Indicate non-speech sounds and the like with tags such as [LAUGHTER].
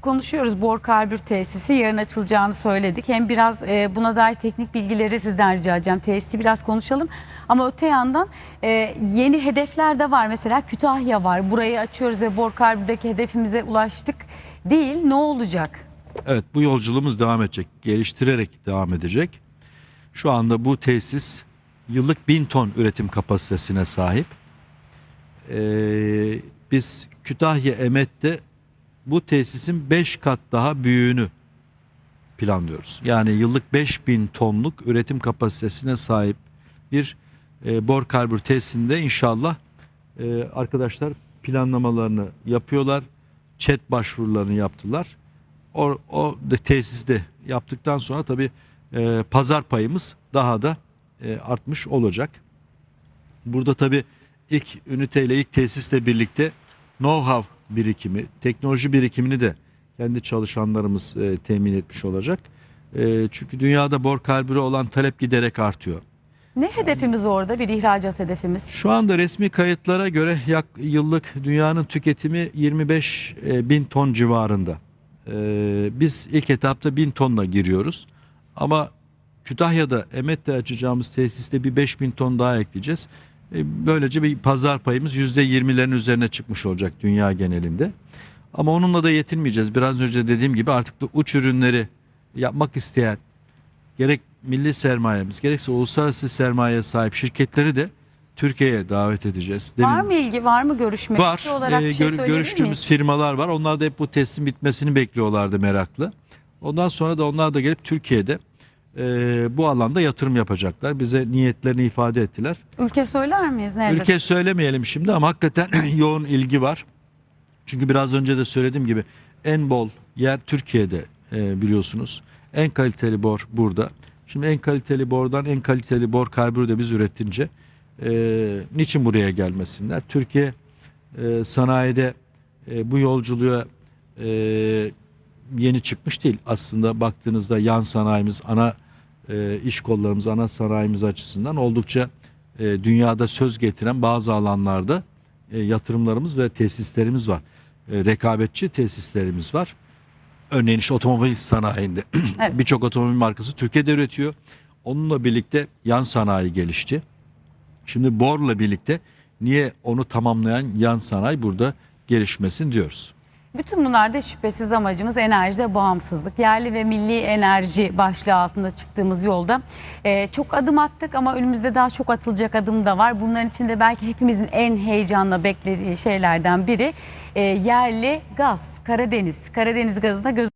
konuşuyoruz. Bor karbür tesisi yarın açılacağını söyledik. Hem biraz e, buna dair teknik bilgileri sizden rica edeceğim. Tesisi biraz konuşalım. Ama öte yandan e, yeni hedefler de var. Mesela Kütahya var. Burayı açıyoruz ve Bor karbürdeki hedefimize ulaştık değil. Ne olacak? Evet bu yolculuğumuz devam edecek. Geliştirerek devam edecek. Şu anda bu tesis yıllık 1000 ton üretim kapasitesine sahip. Ee, biz Kütahya Emet'te bu tesisin 5 kat daha büyüğünü planlıyoruz. Yani yıllık 5000 tonluk üretim kapasitesine sahip bir e, bor karbür tesisinde inşallah e, arkadaşlar planlamalarını yapıyorlar. Chat başvurularını yaptılar. O, o de tesiste yaptıktan sonra tabii e, pazar payımız daha da e, artmış olacak. Burada tabii ilk üniteyle ilk tesisle birlikte know-how birikimi, teknoloji birikimini de kendi çalışanlarımız e, temin etmiş olacak. E, çünkü dünyada bor karbürü olan talep giderek artıyor. Ne hedefimiz orada? Bir ihracat hedefimiz. Şu anda resmi kayıtlara göre yak, yıllık dünyanın tüketimi 25 e, bin ton civarında. E, biz ilk etapta 1000 tonla giriyoruz. Ama Kütahya'da Emet'te açacağımız tesiste bir 5000 ton daha ekleyeceğiz. E, böylece bir pazar payımız %20'lerin üzerine çıkmış olacak dünya genelinde. Ama onunla da yetinmeyeceğiz. Biraz önce dediğim gibi artık da uç ürünleri yapmak isteyen gerek milli sermayemiz gerekse uluslararası sermayeye sahip şirketleri de Türkiye'ye davet edeceğiz. Demin- Var mı ilgi? Var mı görüşme? Var. Olarak Ee, bir şey gör- görüştüğümüz miyiz? firmalar var. Onlar da hep bu testin bitmesini bekliyorlardı meraklı. Ondan sonra da onlar da gelip Türkiye'de e, bu alanda yatırım yapacaklar. Bize niyetlerini ifade ettiler. Ülke söyler miyiz? Nedir? Ülke söylemeyelim şimdi ama hakikaten [CLEARS THROAT] yoğun ilgi var. Çünkü biraz önce de söylediğim gibi en bol yer Türkiye'de e, biliyorsunuz. En kaliteli bor burada. Şimdi en kaliteli bordan en kaliteli bor karbürü de biz üretince e, niçin buraya gelmesinler? Türkiye e, sanayide e, bu yolculuğa e, yeni çıkmış değil. Aslında baktığınızda yan sanayimiz, ana e, iş kollarımız, ana sanayimiz açısından oldukça e, dünyada söz getiren bazı alanlarda e, yatırımlarımız ve tesislerimiz var. E, rekabetçi tesislerimiz var. Örneğin işte otomobil sanayinde [CLEARS THROAT] Evet. birçok otomobil markası Türkiye'de üretiyor. Onunla birlikte yan sanayi gelişti. Şimdi Bor'la birlikte niye onu tamamlayan yan sanayi burada gelişmesin diyoruz. Bütün bunlarda şüphesiz amacımız enerjide bağımsızlık. Yerli ve milli enerji başlığı altında çıktığımız yolda e, çok adım attık ama önümüzde daha çok atılacak adım da var. Bunların içinde belki hepimizin en heyecanla beklediği şeylerden biri e, yerli gaz, Karadeniz. Karadeniz gazına göz